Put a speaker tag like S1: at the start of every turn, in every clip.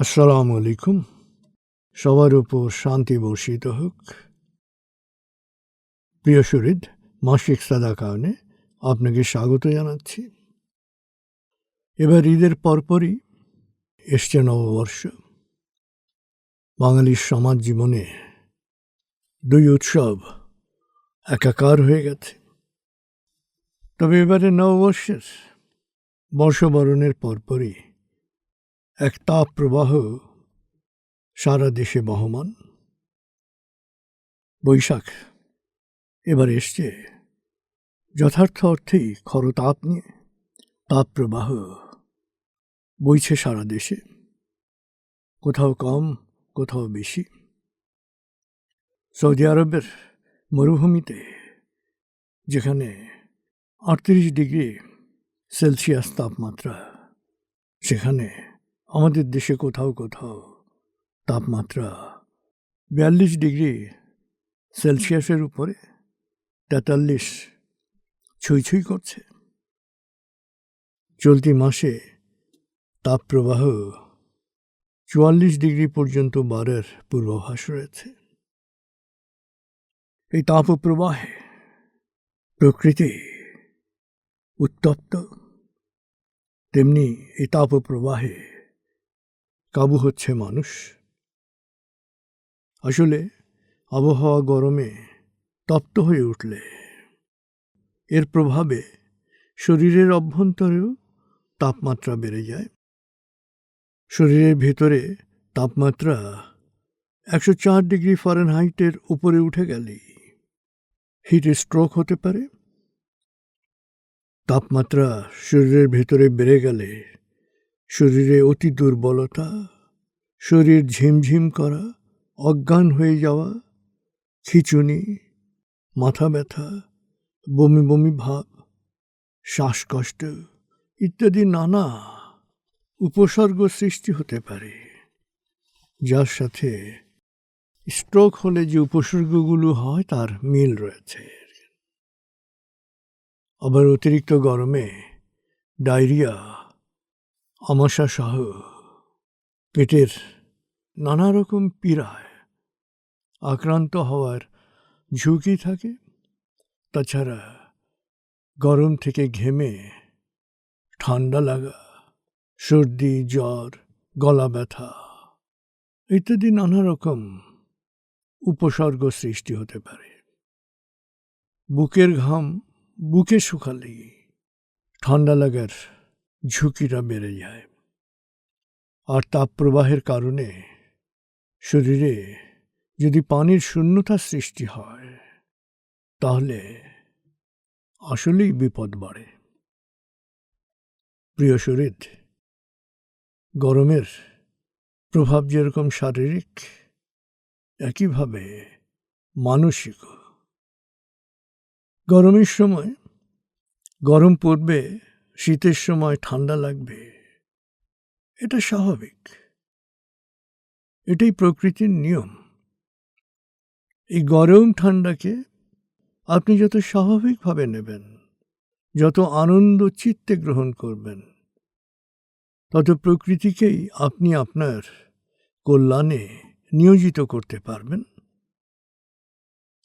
S1: আসসালামু আলাইকুম। সবার উপর শান্তি বর্ষিত হোক। প্রিয় শরীদ মাসিক সাদা কারণে আপনাকে স্বাগত জানাচ্ছি। এবার ঈদের পরপরই এসছে নববর্ষ। বাঙালির সমাজ জীবনে দুই উৎসব একাকার হয়ে গেছে। তবে এবারে নববর্ষের বর্ষবরণের পরপরই এক তাপ প্রবাহ, সারা দেশে বহমান। বৈশাখ, এবার এসছে। যথার্থ অর্থেই খরতাপ নিয়ে তাপ প্রবাহ বইছে সারা দেশে। কোথাও কম, কোথাও বেশি। সৌদি আরবের মরুভূমিতে, যেখানে আটত্রিশ ডিগ্রি সেলসিয়াস তাপমাত্রা, সেখানে আমাদের দেশে কোথাও কোথাও তাপমাত্রা বিয়াল্লিশ ডিগ্রি সেলসিয়াসের উপরে তেতাল্লিশ ছুঁই ছুঁই করছে। চলতি মাসে তাপপ্রবাহ চুয়াল্লিশ ডিগ্রি পর্যন্ত বাড়ার পূর্বাভাস রয়েছে। এই তাপপ্রবাহে প্রকৃতি উত্তপ্ত, তেমনি এই তাপপ্রবাহে কাবু হচ্ছে মানুষ। আসলে আবহাওয়া গরমে তপ্ত হয়ে উঠলে এর প্রভাবে শরীরের অভ্যন্তরেও তাপমাত্রা বেড়ে যায়। শরীরের ভেতরে তাপমাত্রা একশো চার ডিগ্রি ফারেনহাইটের উপরে উঠে গেলেই হিট স্ট্রোক হতে পারে। তাপমাত্রা শরীরের ভেতরে বেড়ে গেলে শরীরে অতি দুর্বলতা, শরীর ঝিমঝিম করা, অজ্ঞান হয়ে যাওয়া, খিচুনি, মাথা ব্যথা, বমি বমি ভাব, শ্বাসকষ্ট ইত্যাদি নানা উপসর্গ সৃষ্টি হতে পারে। যার সাথে স্ট্রোক হলে যে উপসর্গগুলো হয় তার মিল রয়েছে। আবার অতিরিক্ত গরমে ডায়রিয়া সহ পেটের নানা রকম পীড়ায় আক্রান্ত হওয়ার ঝুঁকি থাকে। তাছাড়া গরম থেকে ঘেমে ঠান্ডা লাগা, সর্দি, জ্বর, গলা ব্যথা ইত্যাদি নানা রকম উপসর্গ সৃষ্টি হতে পারে। বুকের ঘাম বুকে শুকালেই ঠান্ডা লাগার ঝুঁকিটা বেড়ে যায়। আর তাপ প্রবাহের কারণে শরীরে যদি পানির শূন্যতা সৃষ্টি হয়, তাহলে আসলেই বিপদ বাড়ে। প্রিয় শরীর, গরমের প্রভাব যেরকম শারীরিক, একইভাবে মানসিক গরমের সময় গরম পড়বে শীতের সময় ঠান্ডা লাগবে। এটা স্বাভাবিক। এটাই প্রকৃতির নিয়ম। এই গরম ঠান্ডাকে আপনি যত স্বাভাবিকভাবে নেবেন, যত আনন্দ চিত্তে গ্রহণ করবেন, তত প্রকৃতিকেই আপনি আপনার কল্যাণে নিয়োজিত করতে পারবেন।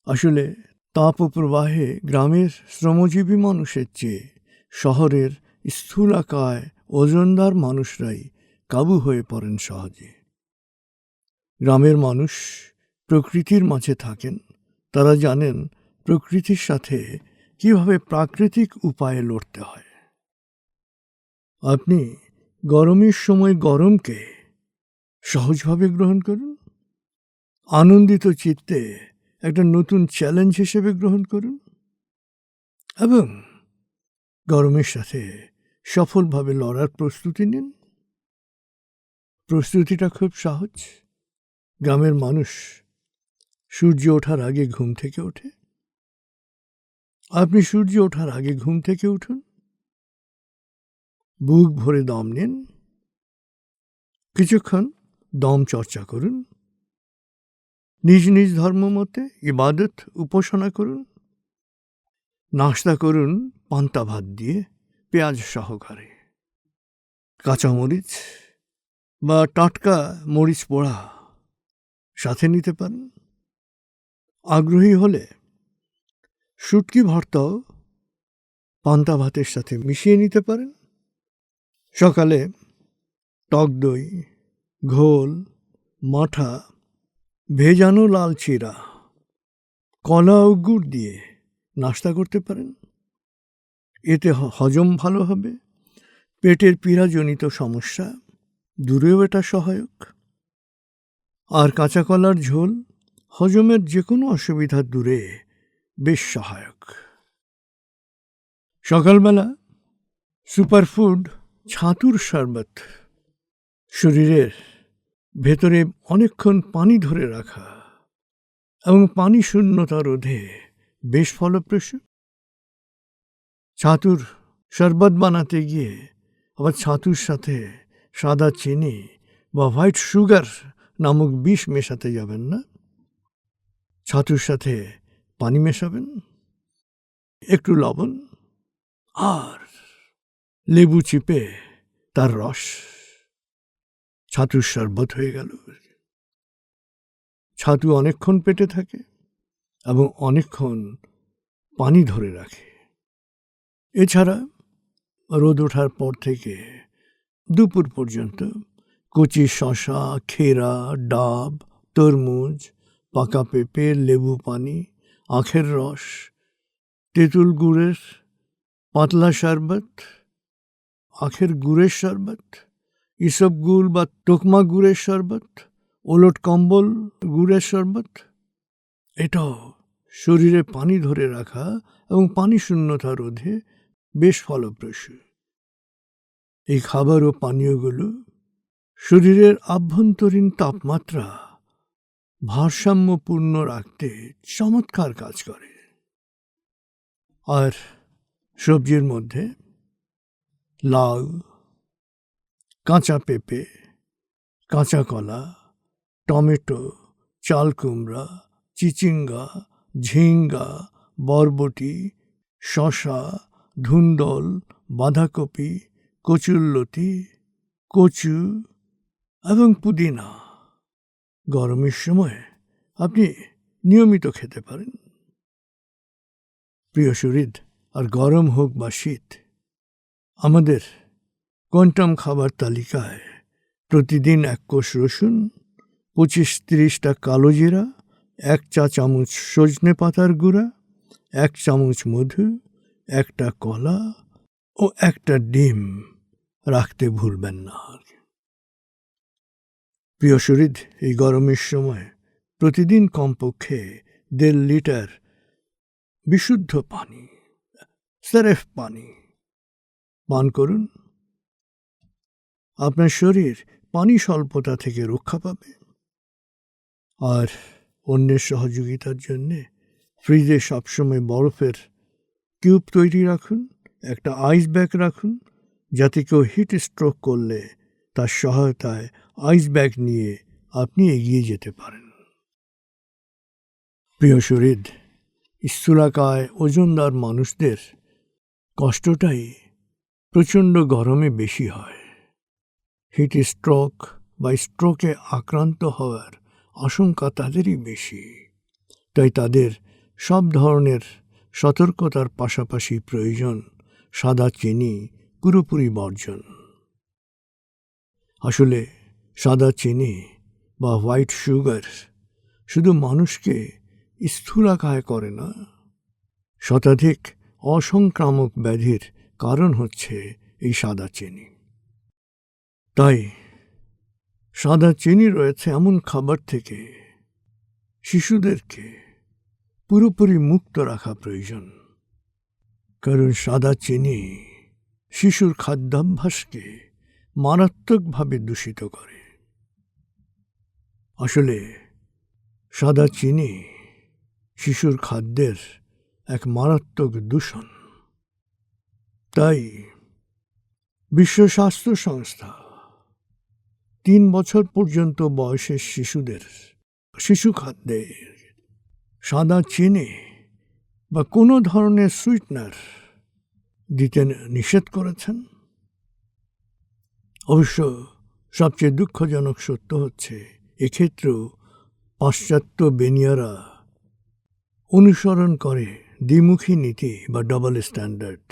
S1: আসলে তাপপ্রবাহে গ্রামের শ্রমজীবী মানুষের চেয়ে শহরের স্থূলাকায় ওজনদার মানুষরাই কাবু হয়ে পড়েন সহজে। গ্রামের মানুষ প্রকৃতির মাঝে থাকেন। তারা জানেন প্রকৃতির সাথে কীভাবে প্রাকৃতিক উপায়ে লড়তে হয়। আপনি গরমের সময় গরমকে সহজভাবে গ্রহণ করুন। আনন্দিত চিত্তে একটা নতুন চ্যালেঞ্জ হিসেবে গ্রহণ করুন। এবং গরমের সাথে সফলভাবে লড়ার প্রস্তুতি নিন। প্রস্তুতিটা খুব সহজ। গ্রামের মানুষ সূর্য ওঠার আগে ঘুম থেকে ওঠে। আপনি সূর্য ওঠার আগে ঘুম থেকে উঠুন। বুক ভরে দম নিন। কিছুক্ষণ দম চর্চা করুন। নিজ নিজ ধর্ম মতে ইবাদত, উপাসনা করুন। নাস্তা করুন, পান্তা ভাত দিয়ে। পেঁয়াজ সহকারে। কাঁচামরিচ বা টাটকা মরিচ পোড়া সাথে নিতে পারেন। আগ্রহী হলে শুটকি ভর্তাও পান্তা ভাতের সাথে মিশিয়ে নিতে পারেন। সকালে টক দই, ঘোল, মাঠা, ভেজানো লাল চিরা, কলা ও গুড় দিয়ে নাস্তা করতে পারেন। এতে হজম ভালো হবে। পেটের পীড়াজনিত সমস্যা, দূরেও এটা সহায়ক। আর কাঁচা কলার ঝোল হজমের যে কোনো অসুবিধা দূরে বেশ সহায়ক। সকালবেলা সুপারফুড, ছাতুর শরবত, শরীরের ভেতরে অনেকক্ষণ পানি ধরে রাখা এবং পানি শূন্যতা রোধে বেশ ফলপ্রসূ। ছাতুর শরবত বানাতে গিয়ে আবার ছাতুর সাথে সাদা চিনি বা হোয়াইট সুগার নামক বিষ মেশাতে যাবেন না? ছাতুর সাথে পানি মেশাবেন? একটু লবণ? আর লেবু চিপে তার রস? ছাতুর শরবত হয়ে গেল। ছাতু অনেকক্ষণ পেটে থাকে এবং অনেকক্ষণ পানি ধরে রাখে। এছাড়া রোদ ওঠার পর থেকে দুপুর পর্যন্ত কচি শশা খেরা, ডাব, তরমুজ, পাকা পেঁপে, লেবু পানি, আখের রস, তেঁতুল গুড়ের পাতলা শরবত, আখের গুড়ের শরবত, ইসব গুড় বা টোকমা গুড়ের শরবত, ওলট কম্বল গুড়ের শরবত। এটাও শরীরে পানি ধরে রাখা এবং পানি শূন্যতা রোধে বেশ ফলপ্রসূ। এই খাবার ও পানীয়গুলো শরীরের আভ্যন্তরীণ তাপমাত্রা ভারসাম্যপূর্ণ রাখতে চমৎকার কাজ করে। আর সবজির মধ্যে লাউ, কাঁচা পেঁপে, কাঁচা কলা, টমেটো, চাল কুমড়া, চিচিঙ্গা, ঝিঙ্গা, বরবটি শশা ধুন্দল, বাঁধাকপি কচুল্লতি কচু এবং পুদিনা। গরমের সময় আপনি নিয়মিত খেতে পারেন। প্রিয় শরীর, আর গরম হোক বা শীত, আমাদের কোয়ান্টাম খাবার তালিকায় প্রতিদিন এক কোষ রসুন, পঁচিশ তিরিশটা কালো জিরা, এক চা চামচ সজনে পাতার গুঁড়া, এক চামচ মধু একটা কলা ও একটা ডিম রাখতে ভুলবেন না প্রিয় শরীর এই গরমের সময় প্রতিদিন কমপক্ষে দেড় লিটার বিশুদ্ধ পানি সেরেফ পানি পান করুন। আপনার শরীর পানি স্বল্পতা থেকে রক্ষা পাবে। আর অন্যের সহযোগিতার জন্যে ফ্রিজে সবসময় বরফের কিউব তৈরি রাখুন, একটা আইস ব্যাগ রাখুন, যাতে কেউ হিট স্ট্রোক করলে তার সহায়তায় আইস ব্যাগ নিয়ে আপনি এগিয়ে যেতে পারেন। প্রিয় শরীর, স্থূলাকায় ওজনদার মানুষদের কষ্টটাই প্রচণ্ড গরমে বেশি হয়। হিট স্ট্রোক বা স্ট্রোকে আক্রান্ত হওয়ার আশঙ্কা তাদেরই বেশি। তাই তাদের সব ধরনের সতর্কতার পাশাপাশি প্রয়োজন সাদা চিনি, পুরোপুরি বর্জন। আসলে সাদা চিনি বা হোয়াইট সুগার শুধু মানুষকে স্থূলাকায় করে না, শতাধিক অসংক্রামক ব্যাধির কারণ হচ্ছে এই সাদা চিনি। তাই সাদা চিনি রয়েছে এমন খাবার থেকে শিশুদেরকে পুরোপুরি মুক্ত রাখা প্রয়োজন। কারণ সাদা চিনি শিশুর খাদ্যাভ্যাসকে মারাত্মকভাবে দূষিত করে। আসলে সাদা চিনি শিশুর খাদ্যের এক মারাত্মক দূষণ। তাই বিশ্ব স্বাস্থ্য সংস্থা তিন বছর পর্যন্ত বয়সের শিশুদের, শিশু খাদ্যে সাদা চিনি বা কোনো ধরনের সুইটনার দিতে নিষেধ করেছেন? অবশ্য সবচেয়ে দুঃখজনক সত্য হচ্ছে এক্ষেত্রেও পাশ্চাত্য বেনিয়ারা অনুসরণ করে দ্বিমুখী নীতি বা ডবল স্ট্যান্ডার্ড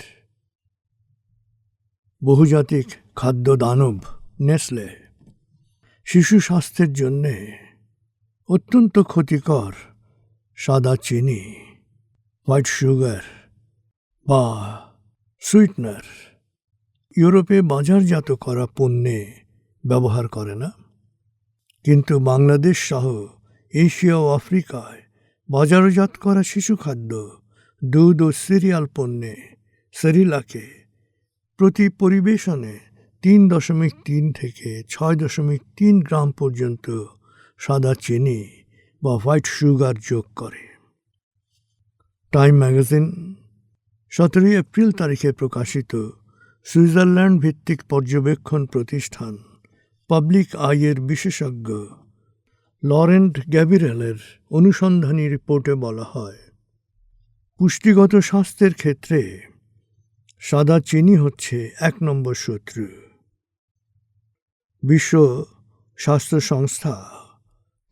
S1: বহুজাতিক খাদ্য দানব নেসলে শিশু স্বাস্থ্যের জন্যে অত্যন্ত ক্ষতিকর সাদা চিনি, হোয়াইট সুগার বা সুইটনার। ইউরোপে বাজারজাত করা পণ্যে ব্যবহার করে না। কিন্তু বাংলাদেশ সহ এশিয়া ও আফ্রিকায় বাজারজাত করা শিশু খাদ্য, দুধ ও সিরিয়াল পণ্যে সেরিলাকে প্রতি পরিবেশনে তিন দশমিক তিন থেকে ছয় দশমিক তিন গ্রাম পর্যন্ত সাদা চিনি বা হোয়াইট সুগার যোগ করে। টাইম ম্যাগাজিন, সতেরোই এপ্রিল তারিখে প্রকাশিত সুইজারল্যান্ড ভিত্তিক পর্যবেক্ষণ প্রতিষ্ঠান, পাবলিক আইয়ের বিশেষজ্ঞ লরেন্ট গ্যাবিরেলের অনুসন্ধানী রিপোর্টে বলা হয়, পুষ্টিগত স্বাস্থ্যের ক্ষেত্রে সাদা চিনি হচ্ছে এক নম্বর শত্রু। বিশ্ব স্বাস্থ্য সংস্থা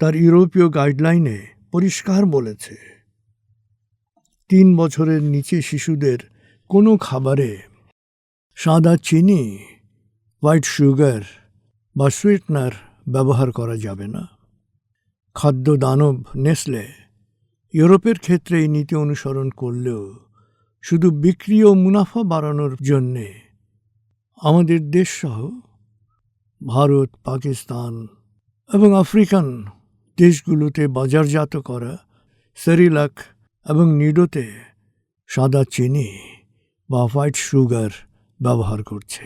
S1: তার ইউরোপীয় গাইডলাইনে পরিষ্কার বলেছে। তিন বছরের নিচে শিশুদের কোনো খাবারে সাদা চিনি, হোয়াইট সুগার বা সুইটনার ব্যবহার করা যাবে না। খাদ্য দানব নেসলে ইউরোপের ক্ষেত্রে এই নীতি অনুসরণ করলেও শুধু বিক্রি ও মুনাফা বাড়ানোর জন্যে আমাদের দেশসহ ভারত, পাকিস্তান এবং আফ্রিকান দেশগুলোতে বাজারজাত করা সেরিলাক এবং নিডোতে সাদা চিনি বা হোয়াইট সুগার ব্যবহার করছে।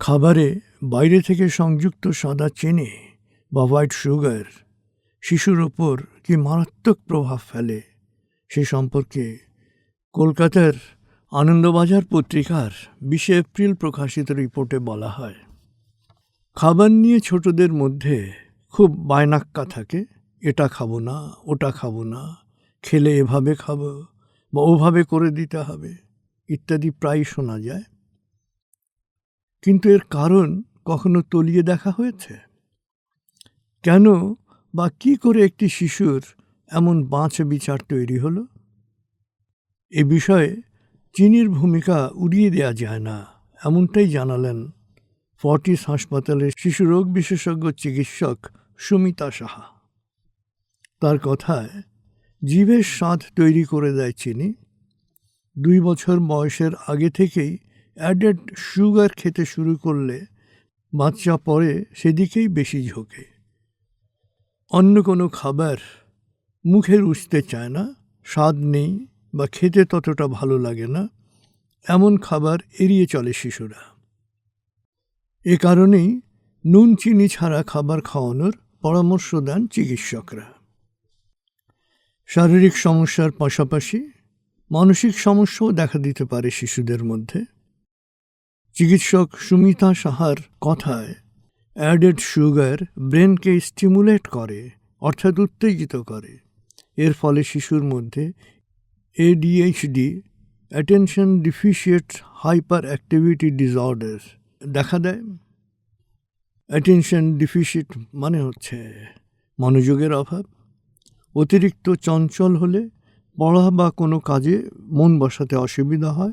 S1: খাবারে বাইরে থেকে সংযুক্ত সাদা চিনি বা হোয়াইট সুগার শিশুর ওপর কি মারাত্মক প্রভাব ফেলে সে সম্পর্কে কলকাতার আনন্দবাজার পত্রিকার বিশে এপ্রিল প্রকাশিত রিপোর্টে বলা হয়। খাবার নিয়ে ছোটদের মধ্যে খুব বায়নাক্কা থাকে। এটা খাব না, ওটা খাব না, খেলে এভাবে খাব বা ওভাবে করে দিতে হবে, ইত্যাদি প্রায় শোনা যায়। কিন্তু এর কারণ কখনো তলিয়ে দেখা হয়েছে? কেন বা কি করে একটি শিশুর এমন বাঁচ বিচার তৈরি হলো? এ বিষয়ে চিনির ভূমিকা উড়িয়ে দেওয়া যায় না, এমনটাই জানালেন ফর্টিস হাসপাতালের শিশু রোগ বিশেষজ্ঞ চিকিৎসক সুমিতা সাহা। তার কথায় জীবের স্বাদ তৈরি করে দেয় চিনি। দুই বছর বয়সের আগে থেকেই অ্যাডেড সুগার খেতে শুরু করলে বাচ্চা পরে সেদিকেই বেশি ঝোঁকে। অন্য কোনো খাবার মুখে রুচতে চায় না, স্বাদ নেই বা খেতে ততটা ভালো লাগে না, এমন খাবার এড়িয়ে চলে শিশুরা। এ কারণেই নুন চিনি ছাড়া খাবার খাওয়ানোর পরামর্শ দেন চিকিৎসকরা। শারীরিক সমস্যার পাশাপাশি মানসিক সমস্যাও দেখা দিতে পারে শিশুদের মধ্যে। চিকিৎসক সুমিতা সাহার কথায় অ্যাডেড সুগার ব্রেনকে স্টিমুলেট করে, অর্থাৎ উত্তেজিত করে। এর ফলে শিশুর মধ্যে ADHD attention deficit hyperactivity disorder দেখা দেয়। অ্যাটেনশন ডিফিসিট মানে হচ্ছে মনোযোগের অভাব, অতিরিক্ত চঞ্চল হলে পড়া বা কোনো কাজে মন বসাতে অসুবিধা হয়,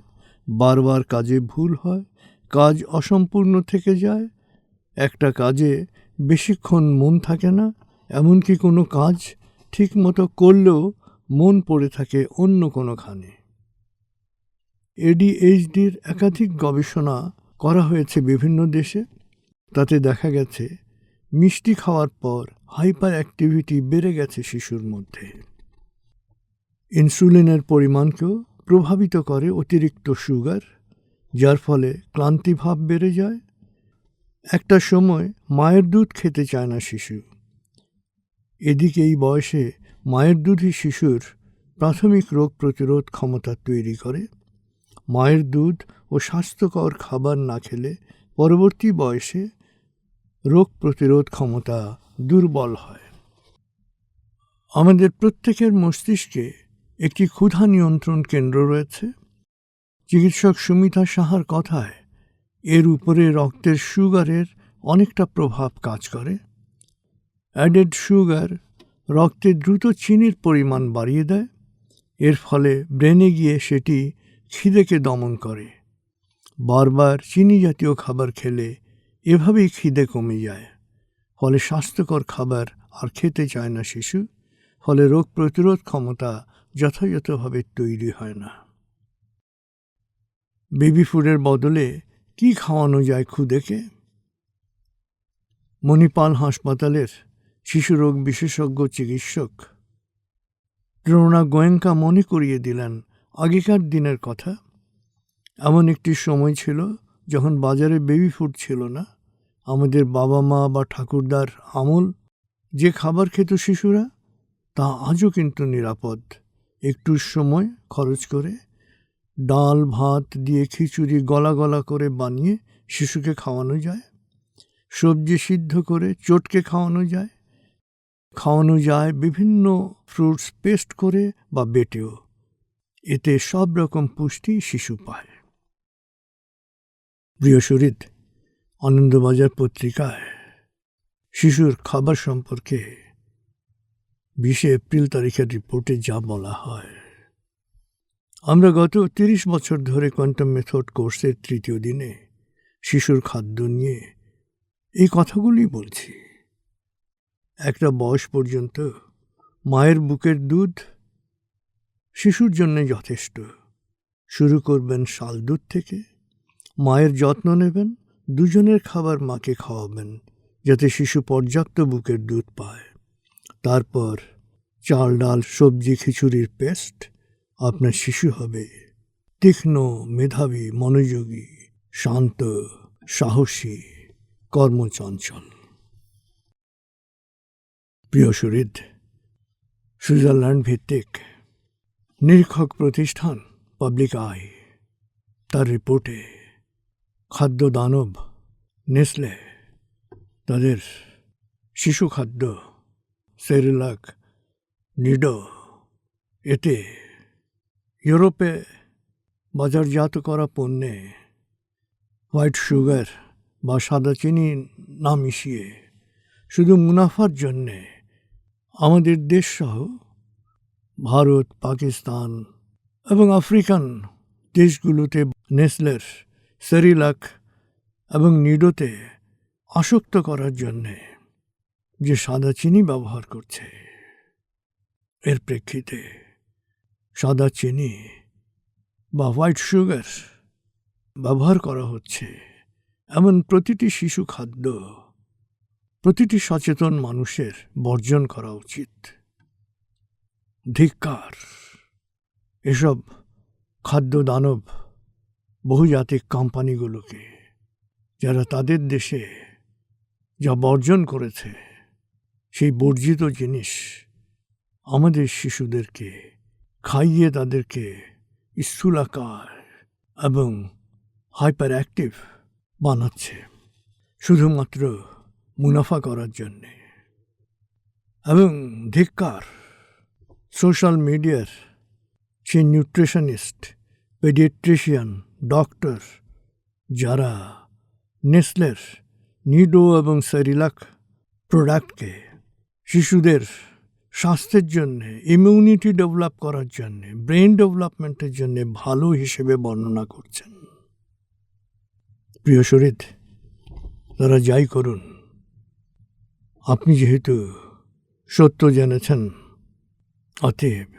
S1: বারবার কাজে ভুল হয়, কাজ অসম্পূর্ণ থেকে যায়, একটা কাজে বেশিক্ষণ মন থাকে না, এমনকি কোনো কাজ ঠিকমতো করলেও মন পড়ে থাকে অন্য কোনোখানে। এডিএইচডির একাধিক গবেষণা করা হয়েছে বিভিন্ন দেশে। তাতে দেখা গেছে, মিষ্টি খাওয়ার পর হাইপার অ্যাক্টিভিটি বেড়ে গেছে শিশুর মধ্যে। ইনসুলিনের পরিমাণকেও প্রভাবিত করে অতিরিক্ত সুগার, যার ফলে ক্লান্তিভাব বেড়ে যায়। একটা সময় মায়ের দুধ খেতে চায় না শিশু। এদিকে এই বয়সে মায়ের দুধই শিশুর প্রাথমিক রোগ প্রতিরোধ ক্ষমতা তৈরি করে। মায়ের দুধ ও স্বাস্থ্যকর খাবার না খেলে পরবর্তী বয়সে রোগ প্রতিরোধ ক্ষমতা দুর্বল হয়। আমাদের প্রত্যেকের মস্তিষ্কে একটি ক্ষুধা নিয়ন্ত্রণ কেন্দ্র রয়েছে। চিকিৎসক সুমিতা সাহার কথায় এর উপরে রক্তের সুগারের অনেকটা প্রভাব কাজ করে। অ্যাডেড সুগার রক্তে দ্রুত চিনির পরিমাণ বাড়িয়ে দেয়। এর ফলে ব্রেনে গিয়ে সেটি খিদেকে দমন করে। বারবার চিনি জাতীয় খাবার খেলে এভাবেই খিদে কমে যায়। ফলে স্বাস্থ্যকর খাবার আর খেতে চায় না শিশু। ফলে রোগ প্রতিরোধ ক্ষমতা যথাযথভাবে তৈরি হয় না। বেবি ফুডের বদলে কি খাওয়ানো যায় খুদেকে? মণিপাল হাসপাতালের শিশুরোগ বিশেষজ্ঞ চিকিৎসক দ্রোণা গোয়েঙ্কা মনে করিয়ে দিলেন আগেকার দিনের কথা। এমন একটি সময় ছিল যখন বাজারে বেবি ফুড ছিল না। আমাদের বাবা মা বা ঠাকুরদার আমল, যে খাবার খেত শিশুরা, তা আজও কিন্তু নিরাপদ। একটু সময় খরচ করে ডাল, ভাত দিয়ে খিচুড়ি গলা গলা করে বানিয়ে শিশুকে খাওয়ানো যায়। সবজি সিদ্ধ করে চটকে খাওয়ানো যায়। খাওয়ানো যায় বিভিন্ন ফ্রুটস পেস্ট করে বা বেটেও। এতে সব রকম পুষ্টি শিশু পায়। প্রিয় শরীর আনন্দবাজার পত্রিকায় শিশুর খাবার সম্পর্কে বিশে এপ্রিল তারিখের রিপোর্টে যা বলা হয়। আমরা গত তিরিশ বছর ধরে কোয়ান্টাম মেথড কোর্সের তৃতীয় দিনে শিশুর খাদ্য নিয়ে এই কথাগুলি বলছি। একটা বয়স পর্যন্ত মায়ের বুকের দুধ শিশুর জন্য যথেষ্ট। শুরু করবেন শাল দুধ থেকে, মায়ের যত্ন নেবেন দুজনের খাবার মাকে খাওয়াবেন, যাতে শিশু পর্যাপ্ত বুকের দুধ পায়। তারপর চাল, ডাল, সবজি, খিচুড়ির পেস্ট আপনার শিশু হবে। তীক্ষ্ণ, মেধাবী, মনোযোগী, শান্ত, সাহসী, কর্মচঞ্চল। প্রিয় সুহৃদ, সুইজারল্যান্ড ভিত্তিক নিরীক্ষক প্রতিষ্ঠান পাবলিক আই তার রিপোর্টে খাদ্য দানব নেসলে তাদের শিশু খাদ্য, সেরিলাক, নিডো, এতে ইউরোপে বাজারজাত করা পণ্যে হোয়াইট সুগার বা সাদা চিনি না মিশিয়ে শুধু মুনাফার জন্যে আমাদের দেশসহ ভারত, পাকিস্তান এবং আফ্রিকান দেশগুলোতে নেসলের সেরিলাক এবং নিডোতে আসক্ত করার জন্যে যে সাদা চিনি ব্যবহার করছে। এর প্রেক্ষিতে সাদা চিনি বা হোয়াইট সুগার ব্যবহার করা হচ্ছে। এমন প্রতিটি শিশু খাদ্য, প্রতিটি সচেতন মানুষের বর্জন করা উচিত। ধিক্কার, এসব খাদ্য দানব বহুজাতিক কোম্পানিগুলোকে, যারা তাদের দেশে যা বর্জন করেছে, সেই বর্জিত জিনিস আমাদের শিশুদেরকে খাইয়ে তাদেরকে স্থূলাকার এবং হাইপার অ্যাক্টিভ বানাচ্ছে, শুধুমাত্র মুনাফা করার জন্যে। এবং ধিক্কার, সোশ্যাল মিডিয়ার সেই নিউট্রিশনিস্ট, পেডিয়াট্রিশিয়ান ডক্টর, যারা নেসলের, নিডো এবং সেরিলাক প্রোডাক্টকে শিশুদের স্বাস্থ্যের জন্যে ইমিউনিটি ডেভেলপ করার জন্যে ব্রেন ডেভেলপমেন্টের জন্যে ভালো হিসেবে বর্ণনা করছেন। প্রিয় শরীর, তারা যাই করুন। আপনি যেহেতু সত্য জেনেছেন, অতএব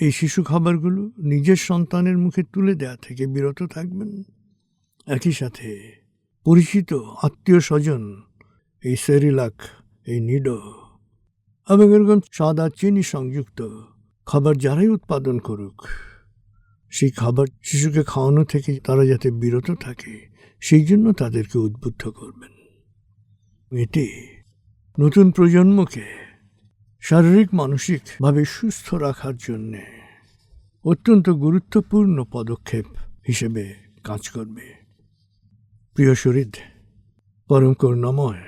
S1: এই শিশু খাবারগুলো নিজের সন্তানের মুখে তুলে দেয়া থেকে বিরত থাকবেন। একই সাথে পরিচিত আত্মীয় স্বজন, এই সেরিলাক, এই নিডো এবং এরকম সাদা চিনি সংযুক্ত খাবার যারাই উৎপাদন করুক, সেই খাবার শিশুকে খাওয়ানো থেকে তারা যাতে বিরত থাকে, সেই জন্য তাদেরকে উদ্বুদ্ধ করবেন। এটি নতুন প্রজন্মকে শারীরিক, মানসিকভাবে সুস্থ রাখার জন্যে অত্যন্ত গুরুত্বপূর্ণ পদক্ষেপ হিসেবে কাজ করবে। প্রিয় শরীর, পরম করুণাময়,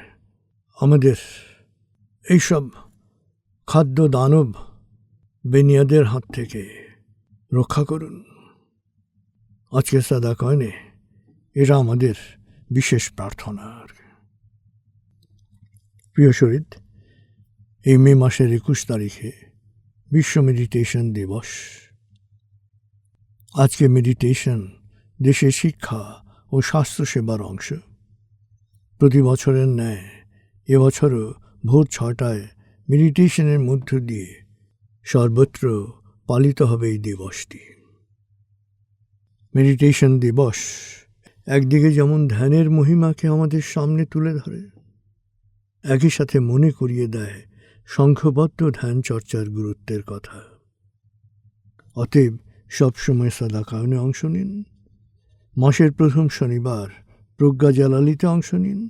S1: আমাদের এইসব খাদ্য, দানব বেনিয়াদের হাত থেকে রক্ষা করুন। আজকে সাদা কয়নে এরা আমাদের বিশেষ প্রার্থনার। প্রিয় শরীর এই মে মাসের একুশ তারিখে বিশ্ব মেডিটেশন দিবস। আজকে মেডিটেশন দেশে শিক্ষা ও স্বাস্থ্যসেবার অংশ। প্রতি বছরের ন্যায় এবছরও ভোর ছটায় মেডিটেশনের মধ্য দিয়ে সর্বত্র পালিত হবে এই দিবসটি। মেডিটেশন দিবস একদিকে যেমন ধ্যানের মহিমাকে আমাদের সামনে তুলে ধরে, একই সাথে মনে করিয়ে দেয় সংঘবদ্ধ ধ্যান চর্চার গুরুত্বের কথা। অতএব সবসময় সদাকায়নে অংশ নিন। মাসের প্রথম শনিবার প্রজ্ঞা জালালিতে অংশ নিন।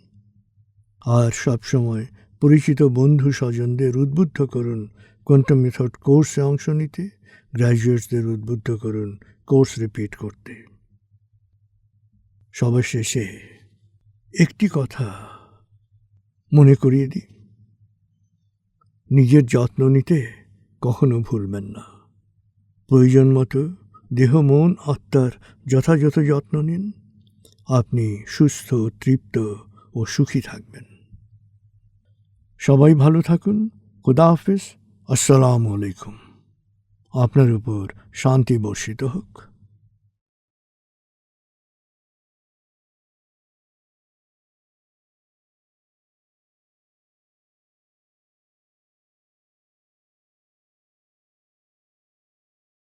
S1: আর সবসময় পরিচিত বন্ধু স্বজনদের উদ্বুদ্ধ করুন, কোয়ান্টাম মেথড কোর্সে অংশ নিতে গ্র্যাজুয়েটসদের উদ্বুদ্ধ করুন, কোর্স রিপিট করতে। সবার শেষে একটি কথা মনে করিয়ে দিই। নিজের যত্ন নিতে কখনো ভুলবেন না। প্রয়োজন মতো দেহ, মন, আত্মার যথাযথ যত্ন নিন। আপনি সুস্থ, তৃপ্ত ও সুখী থাকবেন। সবাই ভালো থাকুন। খুদা হাফিজ। আসসালামু আলাইকুম। আপনার উপর শান্তি বর্ষিত হোক।